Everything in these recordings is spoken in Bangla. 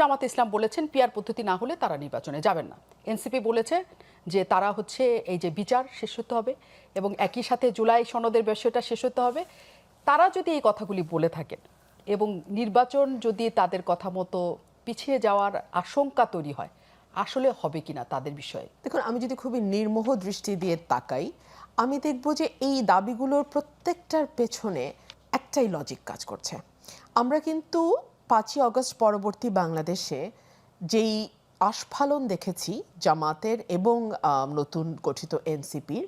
জামাত ইসলাম বলেছেন পিয়ার পদ্ধতি না হলে তারা নির্বাচনে যাবেন না। এনসিপি বলেছে যে তারা হচ্ছে এই যে বিচার শেষ হতে হবে এবং একই সাথে জুলাই সনদের বিষয়টা শেষ হতে হবে। তারা যদি এই কথাগুলি বলে থাকেন এবং নির্বাচন যদি তাদের কথা মতো পিছিয়ে যাওয়ার আশঙ্কা তৈরি হয়, আসলে হবে কিনা তাদের বিষয়ে? দেখুন, আমি যদি খুবই নির্মোহ দৃষ্টি দিয়ে তাকাই, আমি দেখব যে এই দাবিগুলোর প্রত্যেকটার পেছনে একটাই লজিক কাজ করছে। আমরা কিন্তু পাঁচই অগস্ট পরবর্তী বাংলাদেশে যেই আস্ফালন দেখেছি জামাতের এবং নতুন গঠিত এনসিপির,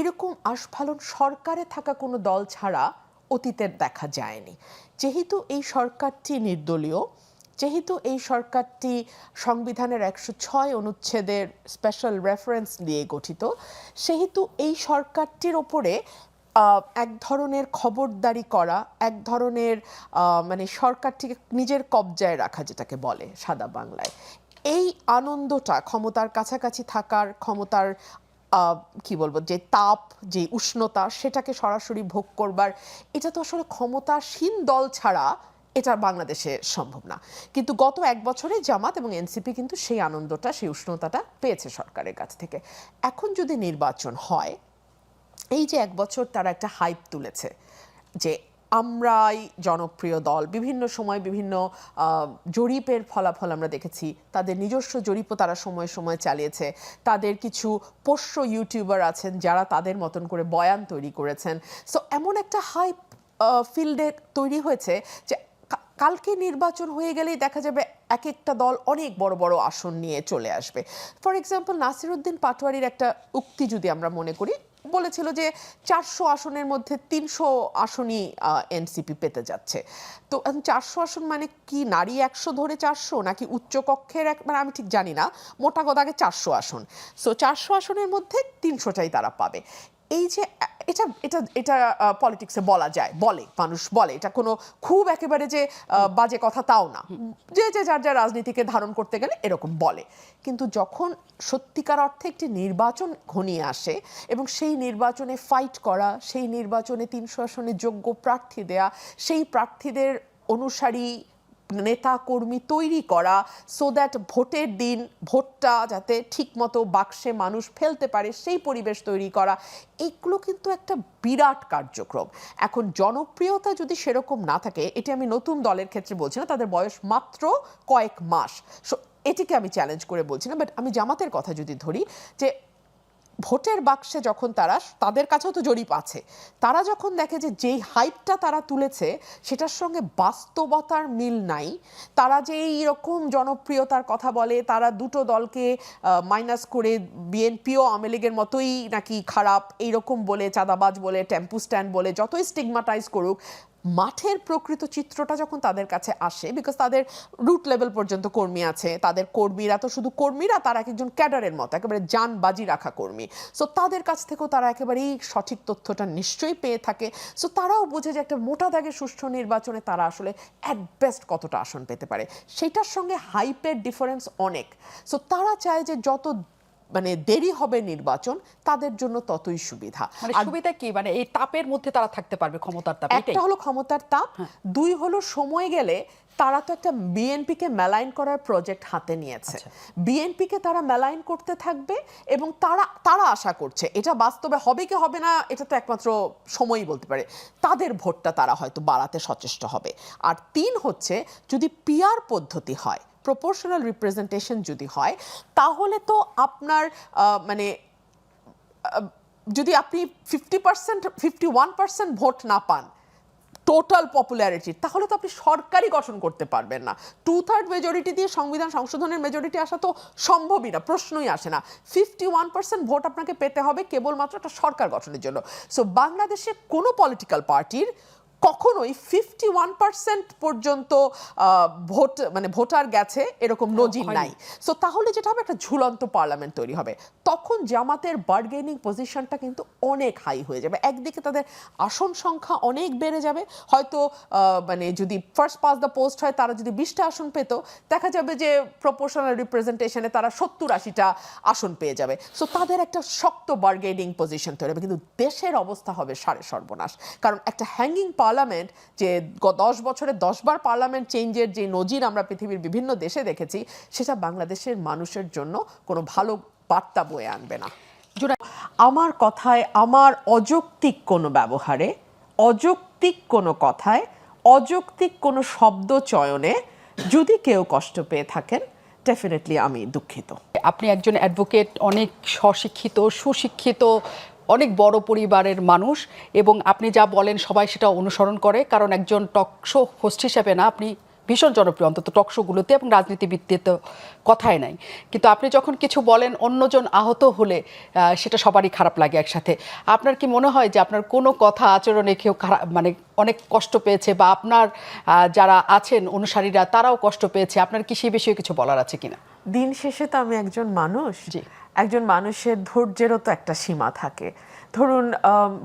এরকম আস্ফালন সরকারে থাকা কোনো দল ছাড়া অতীতের দেখা যায়নি। যেহেতু এই সরকারটি নির্দলীয়, যেহেতু এই সরকারটি সংবিধানের একশো ছয় অনুচ্ছেদের স্পেশাল রেফারেন্স নিয়ে গঠিত, সেহেতু এই সরকারটির ওপরে এক ধরনের খবরদারি করা, এক ধরনের মানে সরকার থেকে নিজের কবজায় রাখা যেটাকে বলে সাদা বাংলায়। এই আনন্দটা ক্ষমতার কাছাকাছি থাকার, ক্ষমতার কি বলব, যে তাপ, যে উষ্ণতা, সেটাকে সরাসরি ভোগ করবার, এটা তো আসলে ক্ষমতাসীন দল ছাড়া এটা বাংলাদেশে সম্ভব না। কিন্তু গত এক বছরে জামাত এবং এনসিপি কিন্তু সেই আনন্দটা, সেই উষ্ণতাটা পেয়েছে সরকারের কাছ থেকে। এখন যদি নির্বাচন হয় এই যে এক বছর তারা একটা হাইপ তুলেছে যে আমরাই জনপ্রিয় দল, বিভিন্ন সময় বিভিন্ন জরিপের ফলাফল আমরা দেখেছি। তাদের নিজস্ব জরিপও তারা সময় সময় চালিয়েছে। তাদের কিছু পোষ্য ইউটিউবার আছেন যারা তাদের মতন করে বয়ান তৈরি করেছেন। সো এমন একটা হাইপ ফিল্ডে তৈরি হয়েছে যে কালকে নির্বাচন হয়ে গেলেই দেখা যাবে এক একটা দল অনেক বড় বড় আসন নিয়ে চলে আসবে। ফর এক্সাম্পল নাসিরুদ্দিন পাটোয়ারির একটা উক্তি যদি আমরা মনে করি বলেছিল যে চারশো আসনের মধ্যে তিনশো আসনই এনসিপি পেতে যাচ্ছে। তো চারশো আসন মানে কি? নারী একশো ধরে চারশো নাকি উচ্চকক্ষের এক মানে আমি ঠিক জানি না। মোটা গদাগে চারশো আসন। সো চারশো আসনের মধ্যে তিনশোটাই তারা পাবে। এই যে এটা এটা এটা পলিটিক্সে বলা যায়, বলে, মানুষ বলে। এটা কোনো খুব একেবারে যে বাজে কথা তাও না। যে যে যার যার রাজনীতিকে ধারণ করতে গেলে এরকম বলে। কিন্তু যখন সত্যিকার অর্থে একটি নির্বাচন ঘনিয়ে আসে এবং সেই নির্বাচনে ফাইট করা, সেই নির্বাচনে তিনশো আসনে যোগ্য প্রার্থী দেয়া, সেই প্রার্থীদের অনুসারী নেতা কর্মী তৈরি করা সো দ্যাট ভোটের দিন ভোটটা যাতে ঠিকমতো বাক্সে মানুষ ফেলতে পারে, সেই পরিবেশ তৈরি করা, এগুলো কিন্তু একটা বিরাট কার্যক্রম। এখন জনপ্রিয়তা যদি সেরকম না থাকে, এটি আমি নতুন দলের ক্ষেত্রে বলছি না, তাদের বয়স মাত্র কয়েক মাস। সো এটিকে আমি চ্যালেঞ্জ করে বলছি না বাট আমি জামাতের কথা যদি ধরি, যে ভোটের বাক্সে যখন তারা, তাদের কাছেও তো জরিপ আছে। তারা যখন দেখে যে যেই হাইপটা তারা তুলেছে, সেটার সঙ্গে বাস্তবতার মিল নাই। তারা যে এইরকম জনপ্রিয়তার কথা বলে, তারা দুটো দলকে মাইনাস করে বিএনপিও আওয়ামী লীগের মতোই নাকি খারাপ, এইরকম বলে, চাঁদাবাজ বলে টেম্পু স্ট্যান্ড বলে, যতই স্টিগমাটাইজ করুক মাঠের প্রকৃত চিত্রটা যখন তাদের কাছে আসে বিকজ তাদের রুট লেভেল পর্যন্ত কর্মী আছে, তাদের কর্মীরা তো শুধু কর্মীরা, তারা এক একজন ক্যাডারের মতো, একেবারে যান বাজি রাখা কর্মী। সো তাদের কাছ থেকেও তারা একেবারেই সঠিক তথ্যটা নিশ্চয়ই পেয়ে থাকে। সো তারাও বুঝে যে একটা মোটা দাগে সুষ্ঠু নির্বাচনে তারা আসলে অ্যাট বেস্ট কতটা আসন পেতে পারে। সেটার সঙ্গে হাইপের ডিফারেন্স অনেক। সো তারা চায় যে যত মানে দেরি হবে নির্বাচন তাদের জন্য ততই সুবিধা। মানে সুবিধা কি? মানে এই তাপের মধ্যে তারা থাকতে পারবে ক্ষমতার তাপ একটা হলো ক্ষমতার তাপ দুই হলো সময় গেলে তারা তো একটা বিএনপিকে মেলাইন করার প্রজেক্ট হাতে নিয়েছে। বিএনপিকে তারা মেলাইন করতে থাকবে এবং তারা তারা আশা করছে এটা বাস্তবে হবে কি হবে না এটা তো একমাত্র সময়ই বলতে পারে তাদের ভোটটা তারা হয়তো বাড়াতে সচেষ্ট হবে। আর তিন হচ্ছে যদি পিয়ার পদ্ধতি হয় প্রপোর্শনাল রিপ্রেজেন্টেশন যদি হয়, তাহলে তো আপনার মানে যদি আপনি fifty percent fifty one percent vote না পান টোটাল পপুলারিটি তাহলে তো আপনি সরকারই গঠন করতে পারবেন না। টু থার্ড মেজরিটি দিয়ে সংবিধান সংশোধনের মেজরিটি আসা তো সম্ভবই না, প্রশ্নই আসে না। ফিফটি ওয়ান পার্সেন্ট ভোট আপনাকে পেতে হবে কেবলমাত্র একটা সরকার গঠনের জন্য। সো বাংলাদেশে কোনো পলিটিক্যাল পার্টির কখনোই ফিফটি ওয়ান পার্সেন্ট পর্যন্ত ভোট মানে ভোটার গেছে এরকম নজির নাই। সো তাহলে যেটা হবে একটা ঝুলন্ত পার্লামেন্ট তৈরি হবে। তখন জামাতের বার্গেনিং পজিশনটা কিন্তু অনেক হাই হয়ে যাবে। একদিকে তাদের আসন সংখ্যা অনেক বেড়ে যাবে। হয়তো মানে যদি ফার্স্ট পাস দ্য পোস্ট হয় তারা যদি বিশটা আসন পেত দেখা যাবে যে প্রপোর্শনাল রিপ্রেজেন্টেশনে তারা সত্তর আশিটা আসন পেয়ে যাবে। সো তাদের একটা শক্ত বার্গেনিং পজিশন তৈরি হবে। কিন্তু দেশের অবস্থা হবে সাড়ে সর্বনাশ। কারণ একটা হ্যাঙ্গিং পাওয়ার পার্লামেন্ট যে দশ বছরে দশবার পার্লামেন্ট চেঞ্জের যে নজির আমরা পৃথিবীর বিভিন্ন দেশে দেখেছি সেটা বাংলাদেশের মানুষের জন্য কোনো ভালো বার্তা বয়ে আনবে না। আমার কথায় আমার অযৌক্তিক কোনো ব্যবহারে অযৌক্তিক কোনো কথায় অযৌক্তিক কোনো শব্দ চয়নে যদি কেউ কষ্ট পেয়ে থাকেন ডেফিনেটলি আমি দুঃখিত। আপনি একজন অ্যাডভোকেট অনেক স্বশিক্ষিত সুশিক্ষিত অনেক বড় পরিবারের মানুষ এবং আপনি যা বলেন সবাই সেটা অনুসরণ করে, কারণ একজন টকশো হোস্ট হিসাবে না, আপনি ভীষণ জনপ্রিয় অন্তত টকশোগুলোতে এবং রাজনীতিবিদতে তো কথাই নাই। কিন্তু আপনি যখন কিছু বলেন অন্যজন আহত হলে সেটা সবারই খারাপ লাগে একসাথে। আপনার কি মনে হয় যে আপনার কোনো কথা আচরণে কেউ খারাপ মানে অনেক কষ্ট পেয়েছে বা আপনার যারা আছেন অনুসারীরা তারাও কষ্ট পেয়েছে? আপনার কি সেই বিষয়ে কিছু বলার আছে কিনা? দিন শেষে তো আমি একজন মানুষ। জি। একজন মানুষের ধৈর্যেরও তো একটা সীমা থাকে। ধরুন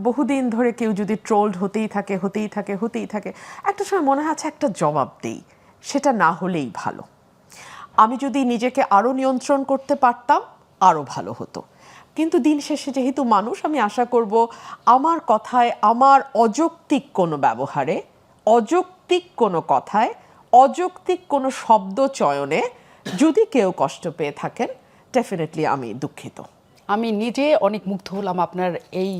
বহুদিন ধরে কেউ যদি ট্রোলড হতেই থাকে হতেই থাকে হতেই থাকে একটা সময় মনে আছে একটা জবাব দেই। সেটা না হলেই ভালো। আমি যদি নিজেকে আরও নিয়ন্ত্রণ করতে পারতাম আরও ভালো হতো। কিন্তু দিন শেষে যেহেতু মানুষ, আমি আশা করব আমার কথায়, আমার অযৌক্তিক কোনো ব্যবহারে, অযৌক্তিক কোনো কথায়, অযৌক্তিক কোনো শব্দ চয়নে যদি কেউ কষ্ট পেয়ে থাকেন ডেফিনেটলি আমি দুঃখিত। আমি নিজে অনেক মুগ্ধ হলাম আপনার এই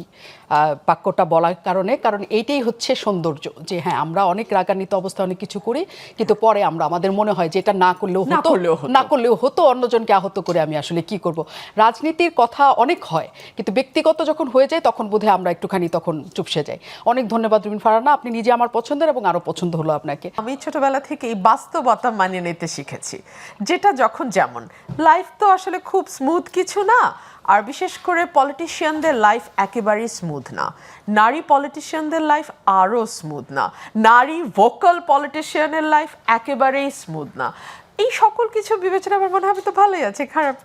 বাক্যটা বলার কারণে কারণ এইটাই হচ্ছে সৌন্দর্য যে হ্যাঁ আমরা অনেক রাগান্বিত অবস্থায় অনেক কিছু করি কিন্তু পরে আমরা আমাদের মনে হয় যে এটা না করলেও হতো না করলেও হতো অন্যজনকে আহত করে আমি আসলে কি করব? রাজনীতির কথা অনেক হয় কিন্তু ব্যক্তিগত যখন হয়ে যায় তখন বোধহয় আমরা একটুখানি তখন চুপসে যাই। অনেক ধন্যবাদ রুবিন ফারানা আপনি নিজে আমার পছন্দের এবং আরও পছন্দ হলো আপনাকে। আমি ছোটবেলা থেকে এই বাস্তবতা মানিয়ে নিতে শিখেছি যেটা যখন যেমন লাইফ তো আসলে খুব স্মুথ কিছু না আর বিশেষ করে পলিটিশিয়ানদের লাইফ একেবারেই স্মুথ না। নারী পলিটিশিয়ানদের লাইফ আরও স্মুথ না। নারী ভোকাল পলিটিশিয়ানের লাইফ একেবারেই স্মুথ না। এই সকল কিছু বিবেচনা আমার মনে হয় তো ভালোই আছে, খারাপ